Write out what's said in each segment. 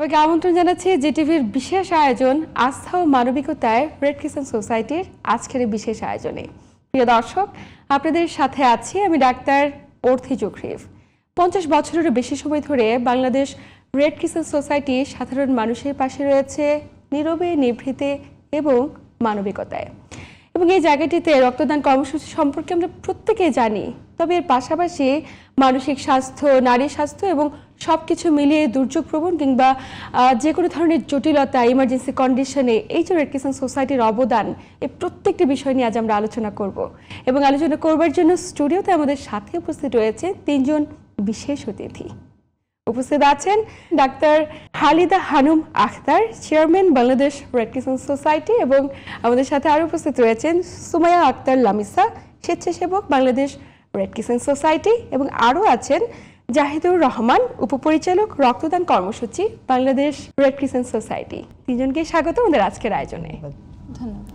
সবাইকে আমন্ত্রণ জানাচ্ছি জিটিভির বিশেষ আয়োজন আস্থা ও মানবিকতায় রেড ক্রিসেন্ট সোসাইটির আজকের বিশেষ আয়োজনে। প্রিয় দর্শক, আপনাদের সাথে আছি আমি ডাক্তার অর্থি জোখরিফ পঞ্চাশ বছরেরও বেশি সময় ধরে বাংলাদেশ রেড ক্রিসেন্ট সোসাইটি সাধারণ মানুষের পাশে রয়েছে নীরবে নিভৃতে এবং মানবিকতায়। এবং এই জায়গাটিতে রক্তদান কর্মসূচি সম্পর্কে আমরা প্রত্যেকেই জানি, তবে এর পাশাপাশি মানসিক স্বাস্থ্য, নারী স্বাস্থ্য এবং সব কিছু মিলিয়ে দুর্যোগ প্রবণ কিংবা যে কোনো ধরনের জটিলতা ইমার্জেন্সি কন্ডিশনে এই যে রেড ক্রিসেন্ট সোসাইটির অবদান এই প্রত্যেকটি বিষয় নিয়ে আজ আমরা আলোচনা করব। এবং আলোচনা করবার জন্য স্টুডিওতে আমাদের সাথে উপস্থিত রয়েছে তিনজন বিশেষ অতিথি। উপস্থিত আছেন doctor Halida Hanum Akhtar chairman Bangladesh Red Crescent Society এবং আমাদের সাথে আরও উপস্থিত রয়েছেন সুমায়া আক্তার লামিসা, স্বেচ্ছাসেবক বাংলাদেশ রেড ক্রিসেন্ট সোসাইটি এবং আরও আছেন জাহিদুর রহমান উপপরিচালক রক্তদান কর্মসূচি বাংলাদেশ রেড ক্রিসেন্ট সোসাইটি তিনজনকে স্বাগত আমাদের আজকের আয়োজনে। ধন্যবাদ।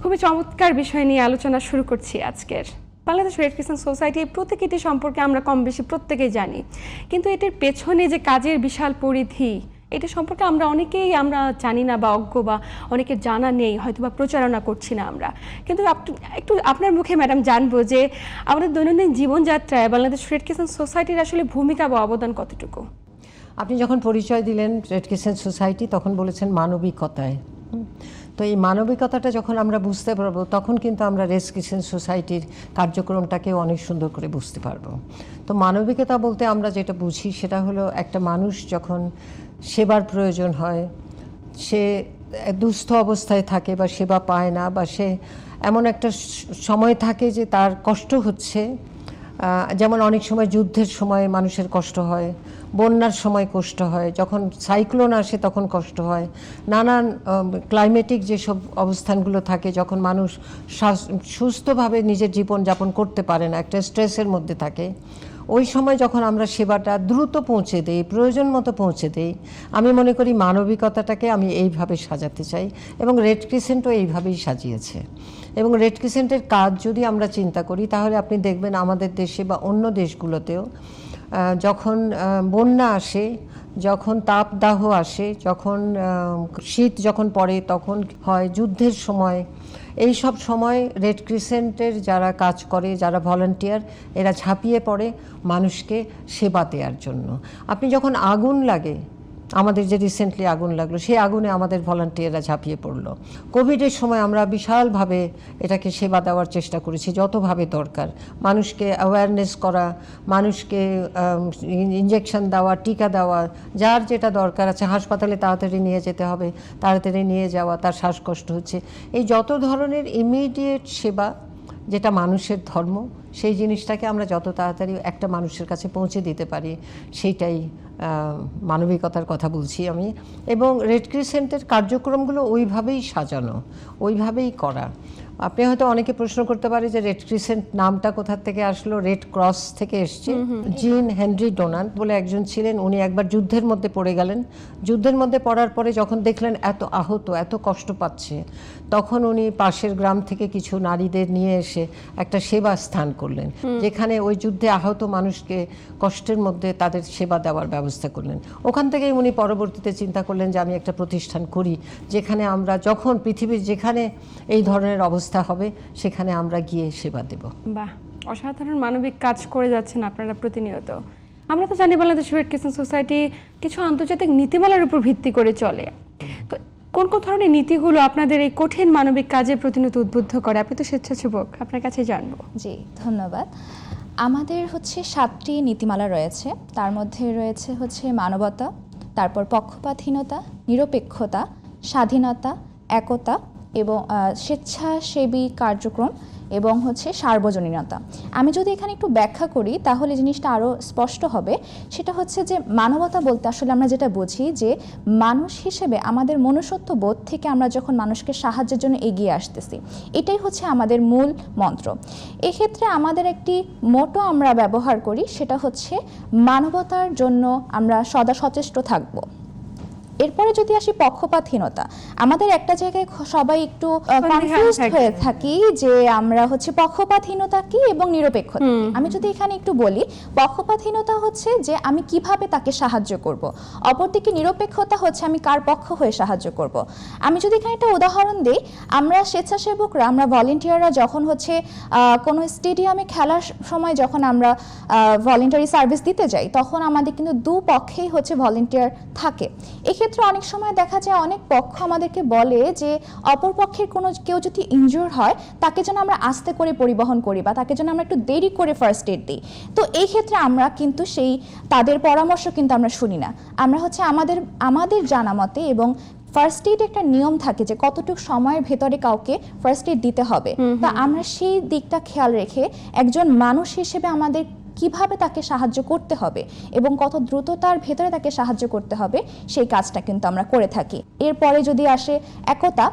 খুবই চমৎকার বিষয় নিয়ে আলোচনা শুরু করছি আজকের। বাংলাদেশ রেড ক্রিসেন্ট সোসাইটি এই প্রত্যেকটি সম্পর্কে আমরা কম বেশি প্রত্যেকেই জানি। কিন্তু এটির পেছনে যে কাজের বিশাল পরিধি এটা সম্পর্কে আমরা অনেকেই আমরা জানি না বা অজ্ঞ বা অনেকে জানা নেই হয়তো বা প্রচারণা করছি না আমরা। কিন্তু একটু আপনার মুখে, ম্যাডাম, জানব যে আমাদের দৈনন্দিন জীবনযাত্রায় বাংলাদেশ রেড ক্রিসেন্ট সোসাইটির আসলে ভূমিকা বা অবদান কতটুকু? আপনি যখন পরিচয় দিলেন রেড ক্রিসেন্ট সোসাইটি, তখন বলেছেন মানবিকতায়। তো এই মানবিকতাটা যখন আমরা বুঝতে পারব, তখন কিন্তু আমরা রেড ক্রিসেন্ট সোসাইটির কার্যক্রমটাকেও অনেক সুন্দর করে বুঝতে পারব। তো মানবিকতা বলতে আমরা যেটা বুঝি, সেটা হলো একটা মানুষ যখন সেবার প্রয়োজন হয়। সে দুস্থ অবস্থায় থাকে বা সেবা পায় না বা সে এমন একটা সময় থাকে যে তার কষ্ট হচ্ছে। যেমন অনেক সময় যুদ্ধের সময় মানুষের কষ্ট হয়, বন্যার সময় কষ্ট হয়, যখন সাইক্লোন আসে তখন কষ্ট হয়। নানান ক্লাইমেটিক যেসব অবস্থানগুলো থাকে, যখন মানুষ সুস্থভাবে নিজের জীবন যাপন করতে পারে না, একটা স্ট্রেসের মধ্যে থাকে। ওই সময় যখন আমরা সেবাটা দ্রুত পৌঁছে দেই, প্রয়োজন মতো পৌঁছে দেই, আমি মনে করি মানবিকতাটাকে আমি এইভাবে সাজাতে চাই এবং রেড ক্রিসেন্টও এইভাবেই সাজিয়েছে। এবং রেড ক্রিসেন্টের কাজ যদি আমরা চিন্তা করি, তাহলে আপনি দেখবেন আমাদের দেশে বা অন্য দেশগুলোতেও যখন বন্যা আসে, যখন তাপদাহ আসে, যখন শীত যখন পড়ে, তখন হয় যুদ্ধের সময় এই সব সময় রেড ক্রিসেন্টের যারা কাজ করে, যারা ভলান্টিয়ার এরা ঝাঁপিয়ে পড়ে মানুষকে সেবা দেওয়ার জন্য। আপনি যখন আগুন লাগে আমাদের যে রিসেন্টলি আগুন লাগল, সেই আগুনে আমাদের ভলান্টিয়াররা ঝাঁপিয়ে পড়ল। কোভিডের সময় আমরা বিশালভাবে এটাকে সেবা দেওয়ার চেষ্টা করেছি, যতভাবে দরকার। মানুষকে অ্যাওয়ারনেস করা, মানুষকে ইঞ্জেকশন দেওয়া, টিকা দেওয়া, যার যেটা দরকার আছে, হাসপাতালে তাড়াতাড়ি নিয়ে যেতে হবে, তাড়াতাড়ি নিয়ে যাওয়া, তার শ্বাসকষ্ট হচ্ছে। এই যত ধরনের ইমিডিয়েট সেবা যেটা মানুষের ধর্ম, সেই জিনিসটাকে আমরা যত তাড়াতাড়ি একটা মানুষের কাছে পৌঁছে দিতে পারি, সেইটাই মানবিকতার কথা বলছি আমি। এবং রেড ক্রিসেন্টের কার্যক্রমগুলো ওইভাবেই সাজানো, ওইভাবেই করা। আপনি হয়তো অনেকে প্রশ্ন করতে পারে যে রেড ক্রিসেন্ট নামটা কোথা থেকে আসলো? রেড ক্রস থেকে এসছে। জিন হেনরি ডোনাল্ড বলে একজন ছিলেন। উনি একবার যুদ্ধের মধ্যে পড়ে গেলেন। যুদ্ধের মধ্যে পড়ার পরে যখন দেখলেন এত আহত এত কষ্ট পাচ্ছে তখন উনি পাশের গ্রাম থেকে কিছু নারীদের নিয়ে এসে একটা সেবা স্থান করলেন। যেখানে ওই যুদ্ধে আহত মানুষকে কষ্টের মধ্যে তাদের সেবা দেওয়ার ব্যবস্থা করলেন। ওখান থেকেই উনি পরবর্তীতে চিন্তা করলেন যে আমি একটা প্রতিষ্ঠান করি যেখানে আমরা যখন পৃথিবীর যেখানে এই ধরনের অবস্থা হবে সেখানে আমরা গিয়ে সেবা দেব। বাহ অসাধারণ মানবিক কাজ করে যাচ্ছেন আপনারা প্রতিনিয়ত। আমরা তো জানি বাংলাদেশ রেড ক্রিসেন্ট সোসাইটি কিছু আন্তর্জাতিক নীতিমালার উপর ভিত্তি করে চলে। তো কোন কোন ধরনের নীতিগুলো আপনাদের এই কঠিন মানবিক কাজে প্রতিনিয়ত উদ্বুদ্ধ করে? আপনি তো স্বেচ্ছাসেবক আপনার কাছে জানব। জি ধন্যবাদ। আমাদের হচ্ছে সাতটি নীতিমালা রয়েছে। তার মধ্যে রয়েছে হচ্ছে মানবতা তারপর পক্ষপাতহীনতা নিরপেক্ষতা স্বাধীনতা একতা এবং স্বেচ্ছাসেবী কার্যক্রম এবং হচ্ছে সার্বজনীনতা। আমি যদি এখানে একটু ব্যাখ্যা করি, তাহলে জিনিসটা আরও স্পষ্ট হবে। সেটা হচ্ছে যে, মানবতা বলতে আসলে আমরা যেটা বুঝি যে, মানুষ হিসেবে আমাদের মনুষ্যত্ব বোধ থেকে আমরা যখন মানুষকে সাহায্যের জন্য এগিয়ে আসতেছি, এটাই হচ্ছে আমাদের মূল মন্ত্র। এক্ষেত্রে আমাদের একটি মোটো আমরা ব্যবহার করি, সেটা হচ্ছে মানবতার জন্য আমরা সদা সচেষ্ট থাকব। এরপরে যদি আসি পক্ষপাতহীনতা আমাদের একটা জায়গায় সবাই একটু কনফিউজ হয়ে থাকি যে আমরা হচ্ছে পক্ষপাতহীনতা কি এবং নিরপেক্ষতা আমি যদি এখানে একটু বলি পক্ষপাতহীনতা হচ্ছে যে আমি কীভাবে তাকে সাহায্য করব অপরদিকে নিরপেক্ষতা হচ্ছে আমি কার পক্ষ হয়ে সাহায্য করব। আমি যদি এখানে একটা উদাহরণ দিই আমরা স্বেচ্ছাসেবকরা আমরা ভলেন্টিয়াররা যখন হচ্ছে আহ, কোনো স্টেডিয়ামে খেলার সময় যখন আমরা ভলেন্টারি সার্ভিস দিতে যাই তখন আমাদের কিন্তু দু পক্ষেই হচ্ছে ভলেন্টিয়ার থাকে। এক্ষেত্রে অনেক সময় দেখা যায় অনেক পক্ষ আমাদেরকে বলে যে অপর পক্ষের কোনো কেউ যদি ইনজোর হয় তাকে যেন আমরা আস্তে করে পরিবহন করি বা তাকে যেন আমরা একটু দেরি করে ফার্স্ট এড দিই। তো এই ক্ষেত্রে আমরা কিন্তু সেই তাদের পরামর্শ কিন্তু আমরা শুনি না। আমরা হচ্ছে আমাদের আমাদের জানা মতে এবং ফার্স্ট এইড একটা নিয়ম থাকে যে কতটুকু সময়ের ভেতরে কাউকে ফার্স্ট এইড দিতে হবে। তা আমরা সেই দিকটা খেয়াল রেখে একজন মানুষ হিসেবে আমাদের কীভাবে তাকে সাহায্য করতে হবে এবং কত দ্রুত তার ভেতরে তাকে সাহায্য করতে হবে, সেই কাজটা কিন্তু আমরা করে থাকি। এরপরে যদি আসে একতা,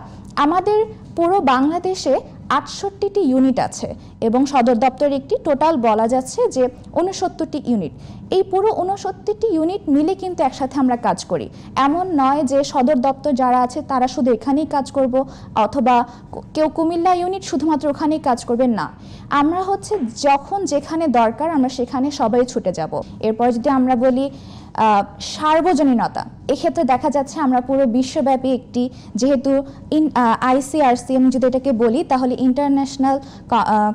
আমাদের পুরো বাংলাদেশে আটষট্টিটি ইউনিট আছে এবং সদর দপ্তরের একটি টোটাল বলা যাচ্ছে যে উনসত্তরটি ইউনিট এই পুরো উনসত্তরটি ইউনিট মিলে কিন্তু একসাথে আমরা কাজ করি। এমন নয় যে সদর দপ্তর যারা আছে তারা শুধু এখানেই কাজ করব, অথবা কেউ কুমিল্লা ইউনিট শুধুমাত্র ওখানেই কাজ করবেন না। আমরা হচ্ছে যখন যেখানে দরকার আমরা সেখানে সবাই ছুটে যাব। এরপর যদি আমরা বলি সার্বজনীনতা। এক্ষেত্রে দেখা যাচ্ছে আমরা পুরো বিশ্বব্যাপী একটি যেহেতু ইন আইসিআরসি আমি যদি এটাকে বলি তাহলে International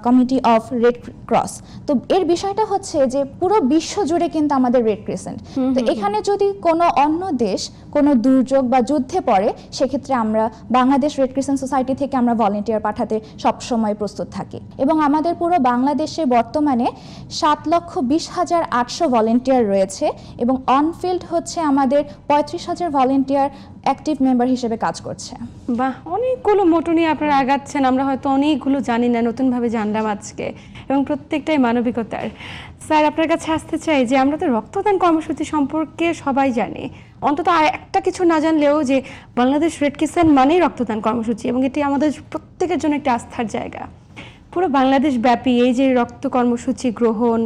Committee of Red Cross. তো এর বিষয়টা হচ্ছে যে পুরো বিশ্ব জুড়ে কিন্তু আমাদের রেড ক্রিসেন্ট। তো এখানে যদি কোনো অন্য দেশ কোনো দুর্যোগ বা যুদ্ধে পড়ে সেক্ষেত্রে আমরা বাংলাদেশ রেড ক্রিসেন্ট সোসাইটি থেকে আমরা ভলেন্টিয়ার পাঠাতে সবসময় প্রস্তুত থাকি। এবং আমাদের পুরো বাংলাদেশে বর্তমানে সাত লক্ষ বিশ হাজার আটশো ভলেন্টিয়ার রয়েছে এবং অনফিল্ড হচ্ছে আমাদের পঁয়ত্রিশ হাজার ভলেন্টিয়ার অ্যাক্টিভ মেম্বার হিসেবে কাজ করছে। বাহ, অনেকগুলো মোটো আপনারা আগাচ্ছেন, আমরা হয়তো অনেকগুলো জানি না, নতুনভাবে জানলাম আজকে, এবং প্রত্যেকটাই মানবিকতার। স্যার, আপনার কাছে আসতে চাই যে আমরা তো রক্তদান কর্মসূচি সম্পর্কে সবাই জানি। অন্তত আর একটা কিছু না জানলেও যে বাংলাদেশ রেড কিষান মানেই রক্তদান কর্মসূচি, এবং এটি আমাদের প্রত্যেকের জন্য একটি আস্থার জায়গা। পুরো বাংলাদেশ ব্যাপী এই যে রক্ত কর্মসূচি গ্রহণ,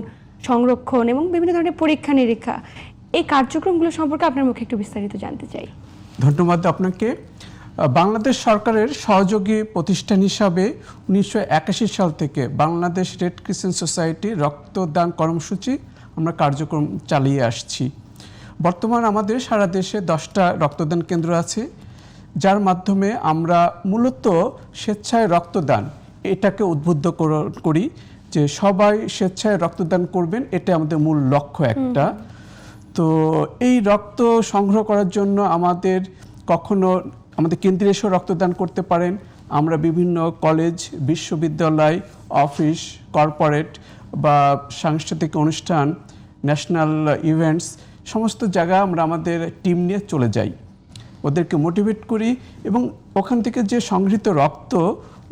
সংরক্ষণ, এবং বিভিন্ন ধরনের পরীক্ষা নিরীক্ষা এই কার্যক্রমগুলো সম্পর্কে আপনার মুখে একটু বিস্তারিত জানতে চাই। ধন্যবাদ আপনাকে। বাংলাদেশ সরকারের সহযোগী প্রতিষ্ঠান হিসাবে উনিশশো একাশি সাল থেকে বাংলাদেশ রেড ক্রিসেন্ট সোসাইটি রক্তদান কর্মসূচি আমরা কার্যক্রম চালিয়ে আসছি। বর্তমান আমাদের সারা দেশে দশটা রক্তদান কেন্দ্র আছে যার মাধ্যমে আমরা মূলত স্বেচ্ছায় রক্তদান এটাকে উদ্বুদ্ধ করি যে সবাই স্বেচ্ছায় রক্তদান করবেন এটা আমাদের মূল লক্ষ্য একটা। তো এই রক্ত সংগ্রহ করার জন্য আমাদের কখনো আমাদের কেন্দ্রে এসেও রক্তদান করতে পারেন। আমরা বিভিন্ন কলেজ, বিশ্ববিদ্যালয়, অফিস, কর্পোরেট বা সাংস্কৃতিক অনুষ্ঠান, ন্যাশনাল ইভেন্টস, সমস্ত জায়গা আমরা আমাদের টিম নিয়ে চলে যাই। ওদেরকে মোটিভেট করি এবং ওখান থেকে যে সংগৃহীত রক্ত,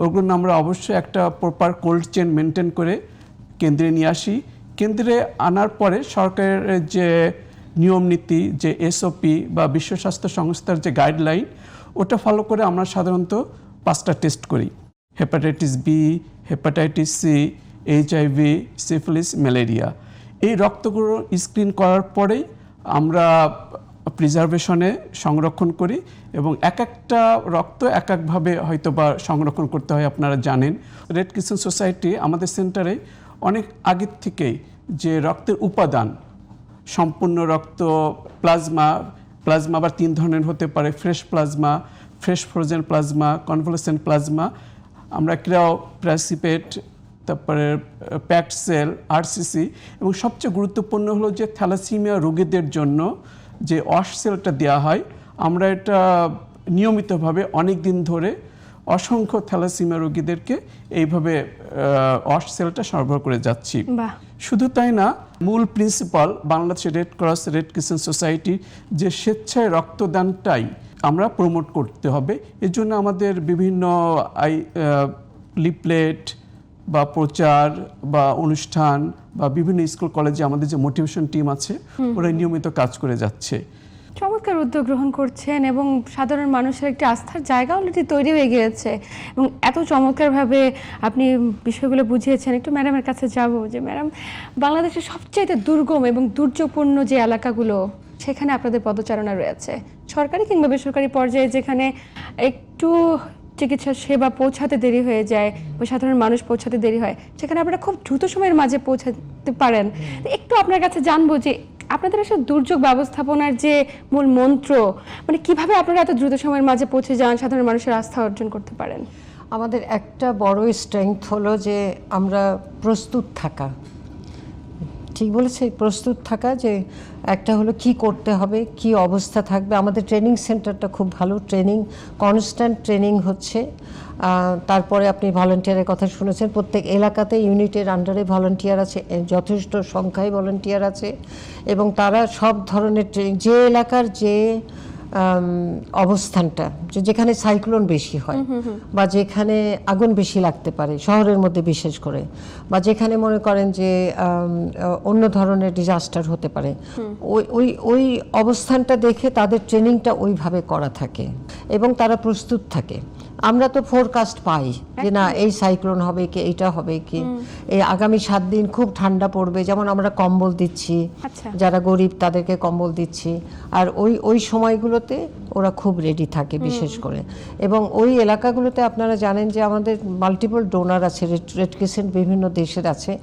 ওগুলো আমরা অবশ্যই একটা প্রপার কোল্ড চেন মেনটেন করে কেন্দ্রে নিয়ে আসি। কেন্দ্রে আনার পরে সরকারের যে নিয়ম নীতি, যে এসওপি বা বিশ্ব স্বাস্থ্য সংস্থার যে গাইডলাইন ওটা ফলো করে আমরা সাধারণত পাঁচটা টেস্ট করি। Hepatitis B hepatitis C HIV syphilis malaria এই রক্তগুলো স্ক্রিন করার পরেই আমরা প্রিজার্ভেশনে সংরক্ষণ করি এবং এক একটা রক্ত এক একভাবে হয়তো বা সংরক্ষণ করতে হয় আপনারা জানেন। রেড কিচেন সোসাইটি আমাদের সেন্টারে অনেক আগের থেকেই যে রক্তের উপাদান সম্পূর্ণ রক্ত প্লাজমা প্লাজমা আবার তিন ধরনের হতে পারে, fresh plasma, fresh frozen plasma, convalescent plasma. আমরা ক্রিয়াও প্রাসিপেট তারপরে প্যাক্ট সেল, আরসিসি এবং সবচেয়ে গুরুত্বপূর্ণ হলো যে থ্যালাসিমিয়া রোগীদের জন্য যে অশ সেলটা দেওয়া হয়, আমরা এটা নিয়মিতভাবে অনেক দিন ধরে অসংখ্য থ্যালাসিমিয়া রোগীদেরকে এইভাবে অশ সেলটা সরবরাহ করে যাচ্ছি। শুধু তাই না মূল principal Bangladesh red cross red crescent society যে স্বেচ্ছায় রক্তদানটাই আমরা প্রমোট করতে হবে এর জন্য আমাদের বিভিন্ন আই লিপলেট বা প্রচার বা অনুষ্ঠান বা বিভিন্ন স্কুল কলেজে আমাদের যে মোটিভেশন টিম আছে ওরা নিয়মিত কাজ করে যাচ্ছে। চমৎকার উদ্যোগ গ্রহণ করছেন এবং সাধারণ মানুষের একটি আস্থার জায়গা অলরেডি তৈরি হয়ে গিয়েছে। এবং এত চমৎকারভাবে আপনি বিষয়গুলো বুঝিয়েছেন, একটু ম্যাডামের কাছে যাব যে, ম্যাডাম, বাংলাদেশের সবচাইতে দুর্গম এবং দুর্যোগপূর্ণ যে এলাকাগুলো, সেখানে আপনাদের পদচারণা রয়েছে। সরকারি কিংবা বেসরকারি পর্যায়ে যেখানে একটু চিকিৎসা সেবা পৌঁছাতে দেরি হয়ে যায় বা সাধারণ মানুষ পৌঁছাতে দেরি হয়, সেখানে আপনারা খুব দ্রুত সময়ের মাঝে পৌঁছাতে পারেন। একটু আপনার কাছে জানব যে আপনাদের আসলে দুর্যোগ ব্যবস্থাপনার যে মূল মন্ত্র মানে কীভাবে আপনারা এত দ্রুত সময়ের মাঝে পৌঁছে যান, সাধারণ মানুষের আস্থা অর্জন করতে পারেন? আমাদের একটা বড় স্ট্রেংথ হলো যে আমরা প্রস্তুত থাকা। ঠিক বলেছে, প্রস্তুত থাকা যে একটা হলো কি করতে হবে, কি অবস্থা থাকবে। আমাদের ট্রেনিং সেন্টারটা খুব ভালো ট্রেনিং কনস্ট্যান্ট ট্রেনিং হচ্ছে। তারপরে আপনি ভলেন্টিয়ারের কথা শুনেছেন, প্রত্যেক এলাকাতে ইউনিটের আন্ডারে ভলেন্টিয়ার আছে যথেষ্ট সংখ্যায় ভলেন্টিয়ার আছে। এবং তারা সব ধরনের ট্রেনিং যে এলাকার যে অবস্থানটা যে যেখানে সাইক্লোন বেশি হয় বা যেখানে আগুন বেশি লাগতে পারে শহরের মধ্যে বিশেষ করে বা যেখানে মনে করেন যে অন্য ধরনের ডিজাস্টার হতে পারে ওই ওই ওই অবস্থানটা দেখে তাদের ট্রেনিংটা ওইভাবে করা থাকে এবং তারা প্রস্তুত থাকে। আমরা তো ফোরকাস্ট পাই যে না এই সাইক্লোন হবে কি এইটা হবে কি। এই আগামী সাত দিন খুব ঠান্ডা পড়বে যেমন আমরা কম্বল দিচ্ছি আচ্ছা। যারা গরিব তাদেরকে কম্বল দিচ্ছি। আর ওই ওই সময়গুলোতে ওরা খুব রেডি থাকে বিশেষ করে। এবং ওই এলাকাগুলোতে আপনারা জানেন যে আমাদের মাল্টিপল ডোনার আছে রেড ক্রিসেন্ট বিভিন্ন দেশের আছে।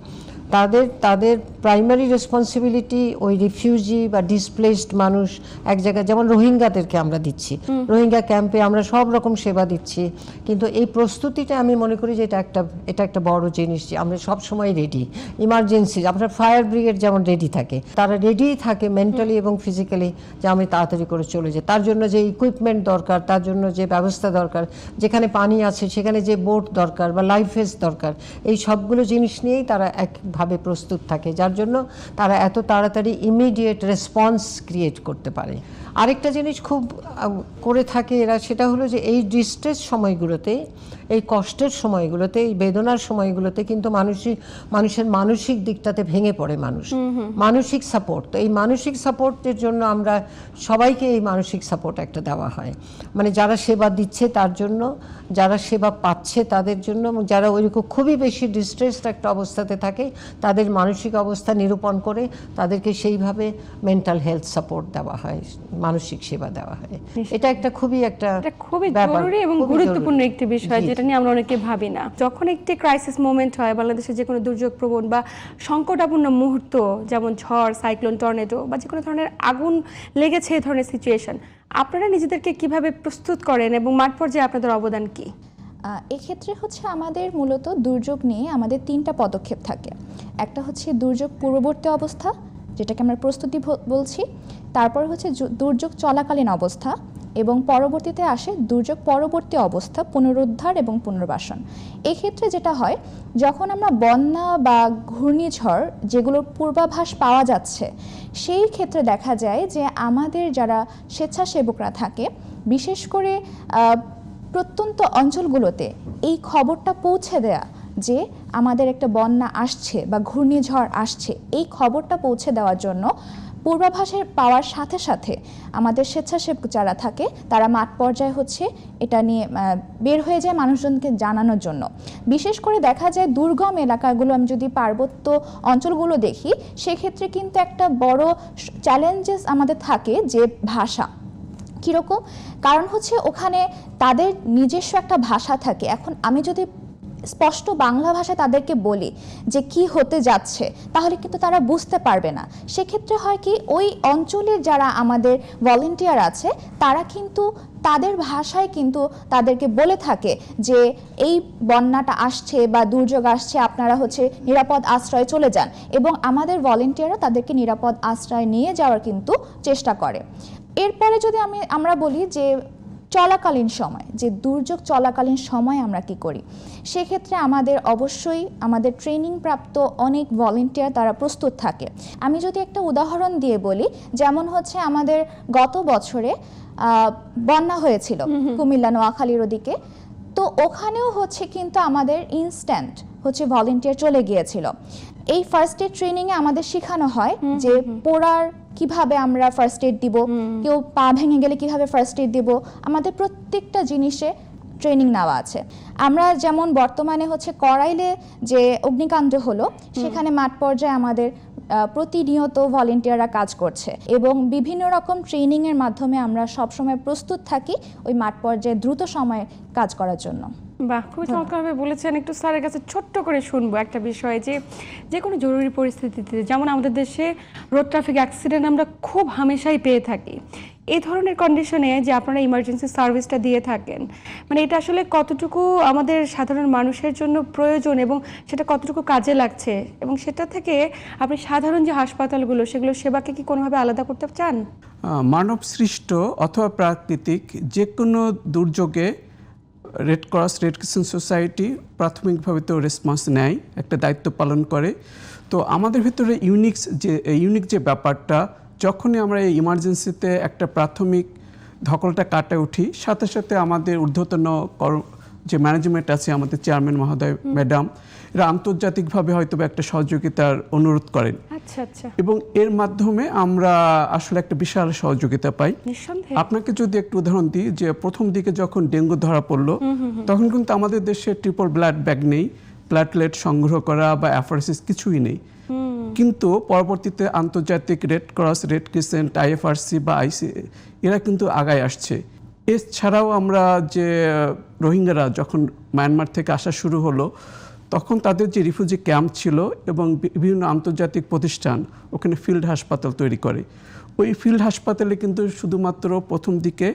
তাদের তাদের প্রাইমারি রেসপন্সিবিলিটি ওই রিফিউজি বা ডিসপ্লেসড মানুষ এক জায়গায় যেমন রোহিঙ্গাদেরকে আমরা দিচ্ছি। রোহিঙ্গা ক্যাম্পে আমরা সব রকম সেবা দিচ্ছি। কিন্তু এই প্রস্তুতিটা আমি মনে করি যে এটা একটা এটা একটা বড় জিনিস যে আমরা সব সময় রেডি ইমার্জেন্সি আপনার ফায়ার ব্রিগেড যেমন রেডি থাকে তারা রেডি থাকে মেন্টালি এবং ফিজিক্যালি যে আমি তাড়াতাড়ি করে চলে যাই। তার জন্য যে ইকুইপমেন্ট দরকার তার জন্য যে ব্যবস্থা দরকার যেখানে পানি আছে সেখানে যে বোট দরকার বা লাইফ ভেস্ট দরকার এই সবগুলো জিনিস নিয়েই তারা একভাবে প্রস্তুত থাকে যার জন্য তারা এত তাড়াতাড়ি ইমিডিয়েট রেসপন্স ক্রিয়েট করতে পারে। আরেকটা জিনিস খুব করে থাকে এরা সেটা হলো যে এই ডিস্ট্রেস সময়গুলোতে এই কষ্টের সময়গুলোতে এই বেদনার সময়গুলোতে কিন্তু মানসিক মানুষের মানসিক দিকটাতে ভেঙে পড়ে মানুষ। মানসিক সাপোর্ট তো এই মানসিক সাপোর্টের জন্য আমরা সবাইকে এই মানসিক সাপোর্ট একটা দেওয়া হয়। মানে যারা সেবা দিচ্ছে তার জন্য যারা সেবা পাচ্ছে তাদের জন্য এবং যারা ওইরকম খুবই বেশি ডিস্ট্রেসড একটা অবস্থাতে থাকে তাদের মানসিক অবস্থা নিরূপণ করে তাদেরকে সেইভাবে মেন্টাল হেলথ সাপোর্ট দেওয়া হয়। মানসিক সেবা দেওয়া হয়। এটা একটা খুবই একটা খুবই জরুরি এবং গুরুত্বপূর্ণ একটি বিষয় যেটা নিয়ে আমরা অনেকে ভাবি না। যখন একটি ক্রাইসিস মোমেন্ট হয় বাংলাদেশে যে কোনো দুর্যোগ প্রবণ বা সংকটাপূর্ণ মুহূর্ত যেমন ঝড় সাইক্লোন টর্নেডো বা যে কোনো ধরনের আগুন লেগেছে এই ধরনের সিচুয়েশন আপনারা নিজেদেরকে কীভাবে প্রস্তুত করেন এবং মাঠ পর্যায়ে আপনাদের অবদান কি? আহ, এক্ষেত্রে হচ্ছে আমাদের মূলত দুর্যোগ নিয়ে আমাদের তিনটা পদক্ষেপ থাকে। একটা হচ্ছে দুর্যোগ পূর্ববর্তী অবস্থা যেটাকে আমরা প্রস্তুতি বলছি। তারপর হচ্ছে দুর্যোগ চলাকালীন অবস্থা এবং পরবর্তীতে আসে দুর্যোগ পরবর্তী অবস্থা, পুনরুদ্ধার এবং পুনর্বাসন। এক্ষেত্রে যেটা হয়, যখন আমরা বন্যা বা ঘূর্ণিঝড় যেগুলোর পূর্বাভাস পাওয়া যাচ্ছে, সেই ক্ষেত্রে দেখা যায় যে আমাদের যারা স্বেচ্ছাসেবকরা থাকে, বিশেষ করে প্রত্যন্ত অঞ্চলগুলোতে এই খবরটা পৌঁছে দেয়া যে আমাদের একটা বন্যা আসছে বা ঘূর্ণিঝড় আসছে, এই খবরটা পৌঁছে দেওয়ার জন্য পূর্বাভাসের পাওয়ার সাথে সাথে আমাদের স্বেচ্ছাসেবক যারা থাকে, তারা মাঠ পর্যায়ে হচ্ছে, এটা নিয়ে বের হয়ে যায় মানুষজনকে জানানোর জন্য। বিশেষ করে দেখা যায় দুর্গম এলাকাগুলো, আমি যদি পার্বত্য অঞ্চলগুলো দেখি, সেক্ষেত্রে কিন্তু একটা বড় চ্যালেঞ্জেস আমাদের থাকে যে ভাষা। কীরকম? কারণ হচ্ছে ওখানে তাদের নিজস্ব একটা ভাষা থাকে। এখন আমি যদি স্পষ্ট বাংলা ভাষায় তাদেরকে বলি যে কি হতে যাচ্ছে, তাহলে কিন্তু তারা বুঝতে পারবে না। সেক্ষেত্রে হয় কি, ওই অঞ্চলের যারা আমাদের ভলেন্টিয়ার আছে, তারা কিন্তু তাদের ভাষায় কিন্তু তাদেরকে বলে থাকে যে এই বন্যাটা আসছে বা দুর্যোগ আসছে, আপনারা হচ্ছে নিরাপদ আশ্রয়ে চলে যান। এবং আমাদের ভলেন্টিয়াররা তাদেরকে নিরাপদ আশ্রয় নিয়ে যাওয়ার কিন্তু চেষ্টা করে। এরপরে যদি আমি, আমরা বলি যে চলাকালীন সময় যে দুর্যোগ চলাকালীন সময় আমরা কি করি? সেক্ষেত্রে আমাদের অবশ্যই আমাদের ট্রেনিং প্রাপ্ত অনেক ভলেন্টিয়ার তারা প্রস্তুত থাকে। আমি যদি একটা উদাহরণ দিয়ে বলি যেমন হচ্ছে আমাদের গত বছরে বন্যা হয়েছিল কুমিল্লা নোয়াখালীর ওদিকে। তো ওখানেও হচ্ছে কিন্তু আমাদের ইনস্ট্যান্ট হচ্ছে ভলেন্টিয়ার চলে গিয়েছিল। এই ফার্স্ট এড ট্রেনিংয়ে আমাদের শেখানো হয় যে পোড়ার কীভাবে আমরা ফার্স্ট এড দিব? কেউ পা ভেঙে গেলে কীভাবে ফার্স্ট এড দিব? আমাদের প্রত্যেকটা জিনিসে ট্রেনিং নেওয়া আছে। আমরা যেমন বর্তমানে হচ্ছে করাইলে যে অগ্নিকাণ্ড হলো সেখানে মাঠ পর্যায়ে আমাদের প্রতিনিয়ত ভলেন্টিয়াররা কাজ করছে। এবং বিভিন্ন রকম ট্রেনিংয়ের মাধ্যমে আমরা সবসময় প্রস্তুত থাকি ওই মাঠ পর্যায়ে দ্রুত সময়ে কাজ করার জন্য। বাহ খুবই চমৎকারভাবে বলেছেন। একটু স্যারের কাছে ছোট্ট করে শুনব একটা বিষয় যে যে কোনো জরুরি পরিস্থিতিতে যেমন আমাদের দেশে রোড ট্রাফিক অ্যাক্সিডেন্ট আমরা খুব হামেশাই পেয়ে থাকি। এই ধরনের কন্ডিশনে যে আপনারা ইমার্জেন্সি সার্ভিসটা দিয়ে থাকেন মানে এটা আসলে কতটুকু আমাদের সাধারণ মানুষের জন্য প্রয়োজন এবং সেটা কতটুকু কাজে লাগছে? এবং সেটা থেকে আপনি সাধারণ যে হাসপাতালগুলো সেগুলো সেবাকে কি কোনোভাবে আলাদা করতে চান? মানব সৃষ্ট অথবা প্রাকৃতিক যে কোনো দুর্যোগে red cross red crescent society প্রাথমিকভাবে তো রেসপন্স নেয়, একটা দায়িত্ব পালন করে। তো আমাদের ভিতরে ইউনিক্স যে ইউনিক যে ব্যাপারটা, যখনই আমরা এই ইমার্জেন্সিতে একটা প্রাথমিক ধকলটা কাটে উঠি, সাথে সাথে আমাদের ঊর্ধ্বতন যে ম্যানেজমেন্ট আছে আমাদের চেয়ারম্যান মহোদয় ম্যাডাম এরা আন্তর্জাতিকভাবে হয়তো একটা সহযোগিতার অনুরোধ করেন। আচ্ছা আচ্ছা। এবং এর মাধ্যমে আমরা আসলে একটা বিশাল সহযোগিতা পাই। আপনাকে যদি একটু উদাহরণ দিই যে প্রথম দিকে যখন ডেঙ্গু ধরা পড়ল তখন কিন্তু আমাদের দেশে ট্রিপল ব্লাড ব্যাগ নেই। প্ল্যাটলেট সংগ্রহ করা বা অ্যাফারেসিস কিছুই নেই। কিন্তু পরবর্তীতে আন্তর্জাতিক red cross red crescent IFRC বা আইসি এরা কিন্তু আগায় আসছে। এছাড়াও আমরা যে রোহিঙ্গারা যখন মায়ানমার থেকে আসা শুরু হলো তখন তাদের যে রিফিউজি ক্যাম্প ছিল এবং বিভিন্ন আন্তর্জাতিক প্রতিষ্ঠান ওখানে ফিল্ড হাসপাতাল তৈরি করে। ওই ফিল্ড হাসপাতালে কিন্তু শুধুমাত্র প্রথম দিকে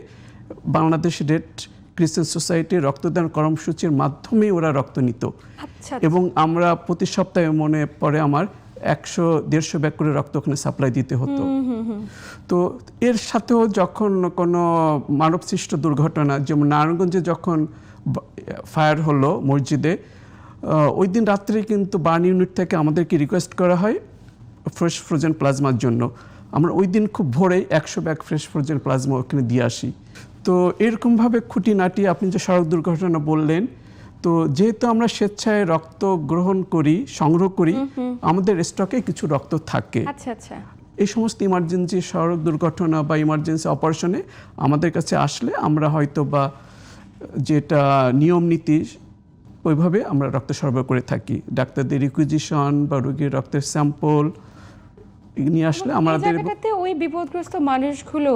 বাংলাদেশ রেড ক্রিশ্চান সোসাইটি রক্তদান কর্মসূচির মাধ্যমে ওরা রক্ত নিত। আচ্ছা এবং আমরা প্রতি সপ্তাহে মনে পড়ে আমার একশো দেড়শো ব্যাগ করে রক্ত ওখানে সাপ্লাই দিতে হতো। তো এর সাথেও যখন কোনো মানবসৃষ্ট দুর্ঘটনা যেমন নারায়ণগঞ্জে যখন ফায়ার হলো মসজিদে ওই দিন রাত্রে কিন্তু বার্ন ইউনিট থেকে আমাদেরকে রিকোয়েস্ট করা হয় ফ্রেশ ফ্রোজেন প্লাজমার জন্য। আমরা ওই দিন খুব ভোরেই একশো ব্যাগ ফ্রেশ ফ্রোজেন প্লাজমা ওখানে দিয়ে আসি। তো এরকমভাবে খুঁটিনাটি আপনি যে সড়ক দুর্ঘটনা বললেন তো যেহেতু আমরা স্বেচ্ছায় রক্ত গ্রহণ করি সংগ্রহ করি আমাদের স্টকে কিছু রক্ত থাকে। আচ্ছা আচ্ছা। এই সমস্ত ইমার্জেন্সি সড়ক দুর্ঘটনা বা ইমার্জেন্সি অপারেশনে আমাদের কাছে আসলে আমরা হয়তো বা যেটা নিয়ম নীতি ওইভাবে আমরা রক্ত সরবরাহ করে থাকি। ডাক্তারদের রিকুইজিশন বা রোগীর রক্তের স্যাম্পল নিয়ে আসলে আমাদের ওই বিপদগ্রস্ত মানুষগুলো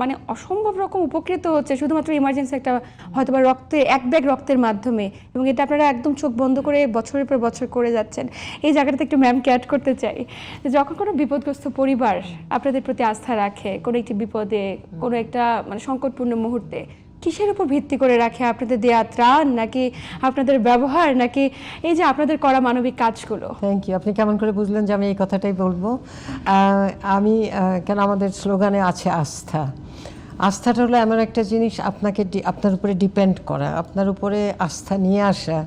মানে অসম্ভব রকম উপকৃত হচ্ছে শুধুমাত্র ইমার্জেন্সি একটা হয়তো বা রক্তে এক ব্যাগ রক্তের মাধ্যমে এবং এটা আপনারা একদম চোখ বন্ধ করে বছরের পর বছর করে যাচ্ছেন। এই জায়গাটাতে একটু ম্যামকে অ্যাড করতে চাই। যে যখন কোনো বিপদগ্রস্ত পরিবার আপনাদের প্রতি আস্থা রাখে কোনো একটি বিপদে কোনো একটা মানে সংকটপূর্ণ মুহূর্তে কিসের উপর ভিত্তি করে রাখে আপনাদের দেয়া ত্রাণ, নাকি আপনাদের ব্যবহার, নাকি এই যে আপনাদের করা মানবিক কাজগুলো? থ্যাংক ইউ আপনি কেমন করে বুঝলেন যে আমি এই কথাটাই বলব? আমি কেন আমাদের স্লোগানে আছে আস্থা? আস্থাটা হলো এমন একটা জিনিস আপনাকে আপনার উপরে ডিপেন্ড করা, আপনার উপরে আস্থা নিয়ে আসা।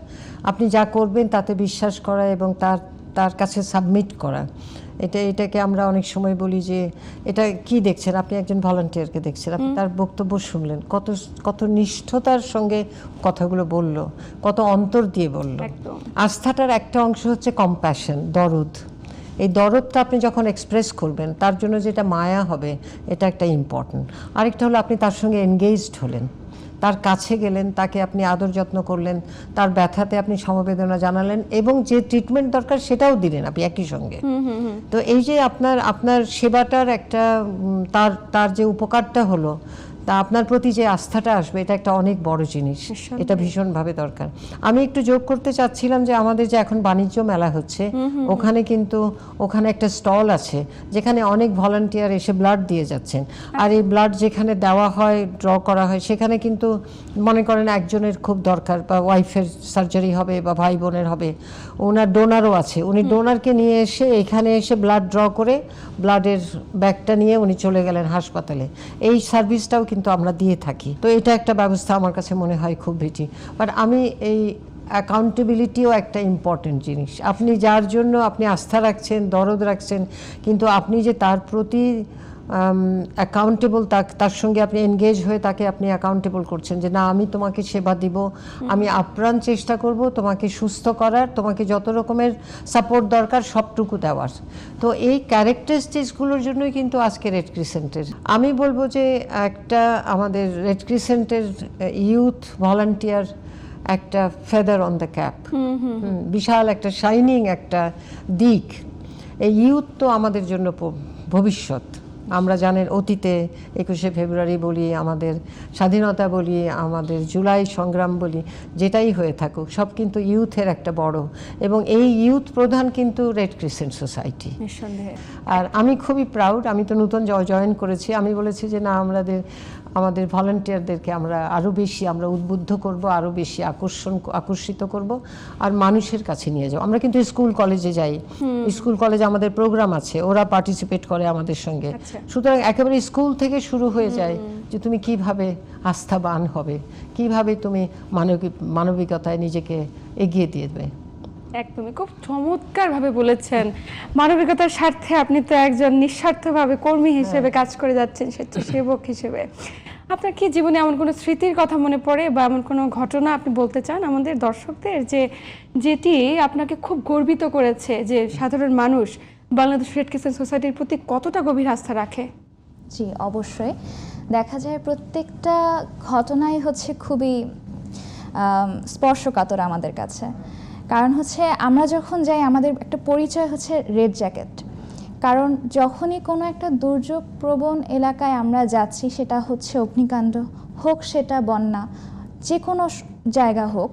আপনি যা করবেন তাতে বিশ্বাস করা এবং তার তার কাছে সাবমিট করা। এটা এটাকে আমরা অনেক সময় বলি যে এটা কি দেখছেন? আপনি একজন ভলান্টিয়ারকে দেখছেন আপনি তার বক্তব্য শুনলেন কত কত নিষ্ঠতার সঙ্গে কথাগুলো বলল কত অন্তর দিয়ে বলল। আস্থাটার একটা অংশ হচ্ছে কম্প্যাশন দরদ। এই দরদটা আপনি যখন এক্সপ্রেস করবেন তার জন্য যেটা মায়া হবে এটা একটা ইম্পর্ট্যান্ট আরেকটা হলো আপনি তার সঙ্গে এনগেজড হলেন। তার কাছে গেলেন তাকে আপনি আদর যত্ন করলেন তার ব্যথাতে আপনি সমবেদনা জানালেন এবং যে ট্রিটমেন্ট দরকার সেটাও দিলেন আপনি একই সঙ্গে। তো এই যে আপনার আপনার সেবাটার একটা তার তার যে উপকারটা হলো তা আপনার প্রতি যে আস্থাটা আসবে এটা একটা অনেক বড় জিনিস। এটা ভীষণভাবে দরকার। আমি একটু যোগ করতে চাচ্ছিলাম যে আমাদের যে এখন বাণিজ্য মেলা হচ্ছে ওখানে কিন্তু ওখানে একটা স্টল আছে যেখানে অনেক ভলান্টিয়ার এসে ব্লাড দিয়ে যাচ্ছেন। আর এই ব্লাড যেখানে দেওয়া হয় ড্র করা হয় সেখানে কিন্তু মনে করেন একজনের খুব দরকার বা ওয়াইফের সার্জারি হবে বা ভাই বোনের হবে ওনার ডোনারও আছে। উনি ডোনারকে নিয়ে এসে এখানে এসে ব্লাড ড্র করে ব্লাডের ব্যাগটা নিয়ে উনি চলে গেলেন হাসপাতালে। এই সার্ভিসটাও কিন্তু আমরা দিয়ে থাকি। তো এটা একটা ব্যবস্থা আমার কাছে মনে হয় খুব বেশি। বাট আমি এই অ্যাকাউন্টেবিলিটিও একটা ইম্পর্টেন্ট জিনিস। আপনি যার জন্য আপনি আস্থা রাখছেন, দরদ রাখছেন, কিন্তু আপনি যে তার প্রতি অ্যাকাউন্টেবল তার সঙ্গে আপনি এনগেজ হয়ে তাকে আপনি অ্যাকাউন্টেবল করছেন যে না আমি তোমাকে সেবা দিব। আমি আপ্রাণ চেষ্টা করব তোমাকে সুস্থ করার তোমাকে যত রকমের সাপোর্ট দরকার সবটুকু দেওয়ার। তো এই ক্যারেক্টারিস্টিক্সগুলোর জন্যই কিন্তু আজকে রেড ক্রিসেন্টের আমি বলব যে একটা আমাদের রেড ক্রিসেন্টের ইউথ ভলান্টিয়ার একটা ফেদার অন দ্য ক্যাপ বিশাল একটা শাইনিং একটা দিক। এই ইউথ তো আমাদের জন্য ভবিষ্যৎ। আমরা জানেন অতীতে একুশে ফেব্রুয়ারি বলি আমাদের স্বাধীনতা বলি আমাদের জুলাই সংগ্রাম বলি যেটাই হয়ে থাকুক সব কিন্তু ইউথের একটা বড়। এবং এই ইউথ প্রধান কিন্তু রেড ক্রিসেন্ট সোসাইটি আর আমি খুবই প্রাউড আমি তো নতুন জয়েন করেছি। আমি বলেছি যে না আমাদের আমাদের ভলেন্টিয়ারদেরকে আমরা আরও বেশি আমরা উদ্বুদ্ধ করব আরও বেশি আকর্ষণ আকর্ষিত করব আর মানুষের কাছে নিয়ে যাও আমরা কিন্তু স্কুল কলেজে যাই। স্কুল কলেজে আমাদের প্রোগ্রাম আছে ওরা পার্টিসিপেট করে আমাদের সঙ্গে। আচ্ছা। সুতরাং একেবারে স্কুল থেকে শুরু হয়ে যায় যে তুমি কীভাবে আস্থাবান হবে কীভাবে তুমি মানবিক মানবিকতায় নিজেকে এগিয়ে দিয়ে দেবে। একদমই। খুব চমৎকারভাবে বলেছেন। মানবিকতার স্বার্থে আপনি তো একজন নিঃস্বার্থভাবে কর্মী হিসেবে কাজ করে যাচ্ছেন স্বেচ্ছাসেবক হিসেবে। আপনার কি জীবনে এমন কোনো স্মৃতির কথা মনে পড়ে বা এমন কোনো ঘটনা আপনি বলতে চান? আমাদের দর্শকদের যে যেটি আপনাকে খুব গর্বিত করেছে যে সাধারণ মানুষ বাংলাদেশ রেড ক্রিসেন্ট সোসাইটির প্রতি কতটা গভীর আস্থা রাখে? জি অবশ্যই। দেখা যায় প্রত্যেকটা ঘটনাই হচ্ছে খুবই স্পর্শকাতর আমাদের কাছে। কারণ হচ্ছে আমরা যখন যাই, আমাদের একটা পরিচয় হচ্ছে রেড জ্যাকেট। কারণ যখনই কোনো একটা দুর্যোগ প্রবণ এলাকায় আমরা যাচ্ছি, সেটা হচ্ছে অগ্নিকাণ্ড হোক, সেটা বন্যা, যে কোনো জায়গা হোক,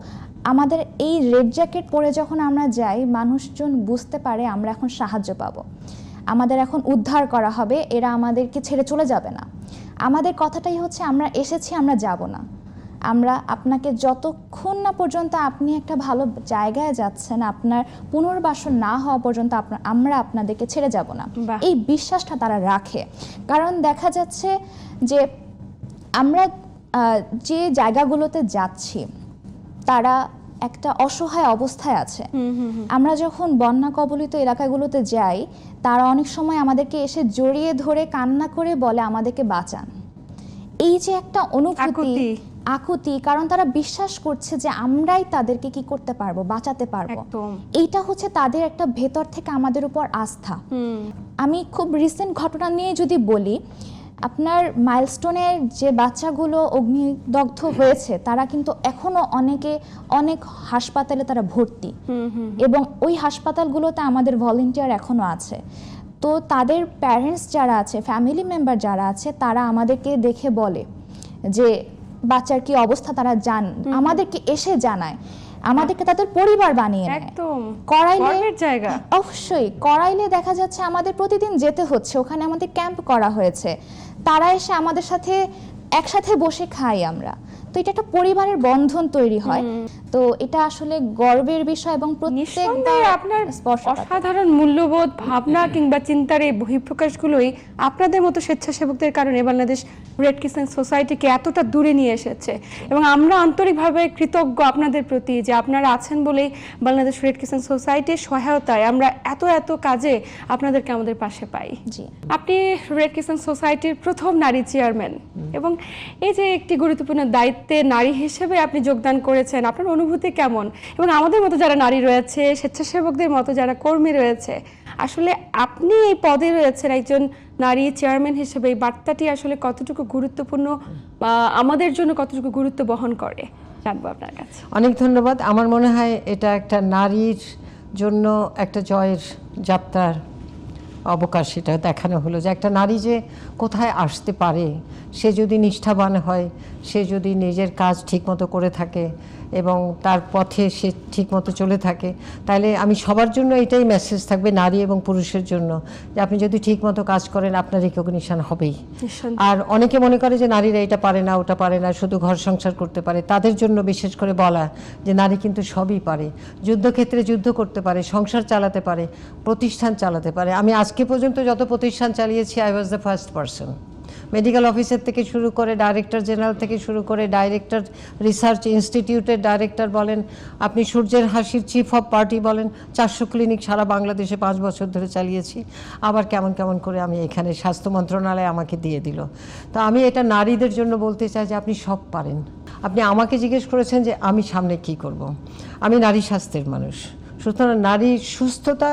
আমাদের এই রেড জ্যাকেট পরে যখন আমরা যাই, মানুষজন বুঝতে পারে আমরা এখন সাহায্য পাবো। আমাদের এখন উদ্ধার করা হবে, এরা আমাদেরকে ছেড়ে চলে যাবে না। আমাদের কথাটাই হচ্ছে আমরা এসেছি, আমরা যাব না। আমরা আপনাকে যতক্ষণ না পর্যন্ত আপনি একটা ভালো জায়গায় যাচ্ছেন আপনার পুনর্বাসন না হওয়া পর্যন্ত আপনার আমরা আপনাদেরকে ছেড়ে যাব না। এই বিশ্বাসটা তারা রাখে। কারণ দেখা যাচ্ছে যে আমরা যে জায়গাগুলোতে যাচ্ছি তারা একটা অসহায় অবস্থায় আছে। আমরা যখন বন্যা কবলিত এলাকাগুলোতে যাই তারা অনেক সময় আমাদেরকে এসে জড়িয়ে ধরে কান্না করে বলে আমাদেরকে বাঁচান। এই যে একটা অনুভূতি আকুতি। কারণ তারা বিশ্বাস করছে যে আমরাই তাদেরকে কি করতে পারব বাঁচাতে পারব। এইটা হচ্ছে তাদের একটা ভেতর থেকে আমাদের উপর আস্থা। আমি খুব রিসেন্ট ঘটনা নিয়ে যদি বলি আপনার মাইলস্টোনের যে বাচ্চাগুলো অগ্নিদগ্ধ হয়েছে তারা কিন্তু এখনও অনেকে অনেক হাসপাতালে তারা ভর্তি। এবং ওই হাসপাতালগুলোতে আমাদের ভলেন্টিয়ার এখনও আছে। তো তাদের প্যারেন্টস যারা আছে ফ্যামিলি মেম্বার যারা আছে তারা আমাদেরকে দেখে বলে যে বাচ্চার কি অবস্থা তারা জান আমাদেরকে এসে জানায়। আমাদেরকে তাদের পরিবার বানিয়ে নেয়। একদম। করাইলে জায়গা। অবশ্যই করাইলে দেখা যাচ্ছে আমাদের প্রতিদিন যেতে হচ্ছে ওখানে আমাদের ক্যাম্প করা হয়েছে। তারা এসে আমাদের সাথে একসাথে বসে খাই আমরা। তো এটা একটা পরিবারের বন্ধন তৈরি হয়। তো এটা আসলে গর্বের বিষয় এবং প্রত্যেকবার আপনার অসাধারণ মূল্যবোধ ভাবনা কিংবা চিন্তার এই বহিঃপ্রকাশগুলোই আপনাদের মতো স্বেচ্ছাসেবকদের কারণে বাংলাদেশ রেড ক্রিসেন্ট সোসাইটিকে এতটা দূরে নিয়ে এসেছে। এবং আমরা আন্তরিকভাবে কৃতজ্ঞ আপনাদের প্রতি যে আপনারা আছেন বলেই বাংলাদেশ রেড ক্রিসেন্ট সোসাইটির সহায়তায় আমরা এত এত কাজে আপনাদেরকে আমাদের পাশে পাই। জি। আপনি রেড ক্রিসেন্ট সোসাইটির প্রথম নারী চেয়ারম্যান এবং এই যে একটি গুরুত্বপূর্ণ দায়িত্বে নারী হিসেবে আপনি যোগদান করেছেন আপনার অনুভূতি কেমন? এবং আমাদের মতো যারা নারী রয়েছে, স্বেচ্ছাসেবকদের মতো যারা কর্মী রয়েছে, আসলে আপনি এই পদে রয়েছেন একজন নারী চেয়ারম্যান হিসেবে, এই বার্তাটি আসলে কতটুকু গুরুত্বপূর্ণ আমাদের জন্য কতটুকু গুরুত্ব বহন করে? জানব আপনার কাছে। অনেক ধন্যবাদ। আমার মনে হয় এটা একটা নারীর জন্য একটা জয়ের যাত্রার অবকাশ এটা দেখানো হলো যে একটা নারী যে কোথায় আসতে পারে, সে যদি নিষ্ঠাবান হয়, সে যদি নিজের কাজ ঠিকমতো করে থাকে এবং তার পথে সে ঠিকমতো চলে থাকে। তাহলে আমি সবার জন্য এটাই মেসেজ থাকবে নারী এবং পুরুষের জন্য। যে আপনি যদি ঠিকমতো কাজ করেন আপনার রিকগনিশন হবেই। আর অনেকে মনে করে যে নারীরা এটা পারে না ওটা পারে না শুধু ঘর সংসার করতে পারে। তাদের জন্য বিশেষ করে বলা যে নারী কিন্তু সবই পারে। যুদ্ধক্ষেত্রে যুদ্ধ করতে পারে সংসার চালাতে পারে প্রতিষ্ঠান চালাতে পারে। আমি আজকে পর্যন্ত যত প্রতিষ্ঠান চালিয়েছি I was the first person medical officer থেকে শুরু করে ডাইরেক্টর জেনারেল থেকে শুরু করে ডাইরেক্টর রিসার্চ ইনস্টিটিউটের ডাইরেক্টর বলেন, আপনি সূর্যের হাসির চিফ অফ পার্টি বলেন, চারশো ক্লিনিক সারা বাংলাদেশে পাঁচ বছর ধরে চালিয়েছি। আবার কেমন কেমন করে আমি এখানে স্বাস্থ্য মন্ত্রণালয় আমাকে দিয়ে দিল। তো আমি এটা নারীদের জন্য বলতে চাই যে আপনি সব পারেন। আপনি আমাকে জিজ্ঞেস করেছেন যে আমি সামনে কি করব। আমি নারী স্বাস্থ্যের মানুষ। সুতরাং নারীর সুস্থতা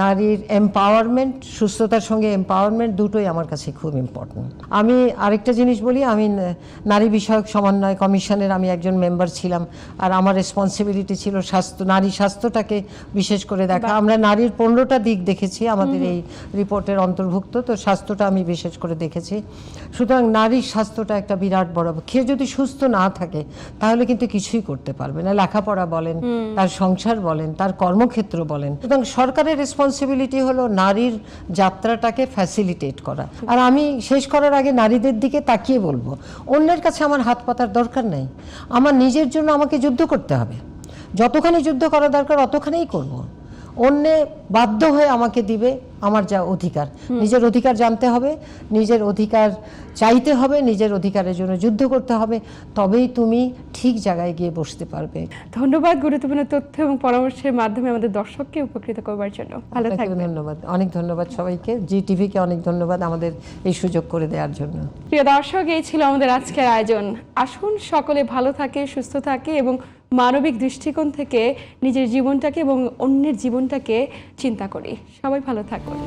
নারীর এম্পাওয়ারমেন্ট সুস্থতার সঙ্গে এম্পাওয়ারমেন্ট দুটোই আমার কাছে খুব ইম্পর্টেন্ট আমি আরেকটা জিনিস বলি আমি নারী বিষয়ক সমন্বয় কমিশনের আমি একজন মেম্বার ছিলাম আর আমার রেসপন্সিবিলিটি ছিল স্বাস্থ্য নারী স্বাস্থ্যটাকে বিশেষ করে দেখা। আমরা নারীর পনেরোটা দিক দেখেছি আমাদের এই রিপোর্টের অন্তর্ভুক্ত তো স্বাস্থ্যটা আমি বিশেষ করে দেখেছি। সুতরাং নারীর স্বাস্থ্যটা একটা বিরাট বড় সে যদি সুস্থ না থাকে তাহলে কিন্তু কিছুই করতে পারবে না। লেখাপড়া বলেন তার সংসার বলেন তার কর্মক্ষেত্র বলেন। সুতরাং সরকারের রেসপন্সিবিলিটি হলো নারীর যাত্রাটাকে ফ্যাসিলিটেট করা। আর আমি শেষ করার আগে নারীদের দিকে তাকিয়ে বলব, অন্যের কাছে আমার হাত পাতার দরকার নেই। আমার নিজের জন্য আমাকে যুদ্ধ করতে হবে। যতখানি যুদ্ধ করা দরকার, অতখানেই করব। অন্যে বাধ্য হয়ে আমাকে দিবে আমার যা অধিকার। নিজের অধিকার জানতে হবে নিজের অধিকার চাইতে হবে নিজের অধিকারের জন্য যুদ্ধ করতে হবে তবেই তুমি ঠিক জায়গায় গিয়ে বসতে পারবে। ধন্যবাদ গুরুত্বপূর্ণ তথ্য এবং পরামর্শের মাধ্যমে আমাদের দর্শককে উপকৃত করবার জন্য। ভালো থাকবেন। ধন্যবাদ। অনেক ধন্যবাদ সবাইকে। জি টিভিকে অনেক ধন্যবাদ আমাদের এই সুযোগ করে দেওয়ার জন্য। প্রিয় দর্শক এই ছিল আমাদের আজকের আয়োজন। আসুন সকলে ভালো থাকে সুস্থ থাকে এবং মানবিক দৃষ্টিকোণ থেকে নিজের জীবনটাকে এবং অন্যের জীবনটাকে চিন্তা করি। সবাই ভালো থাকুন।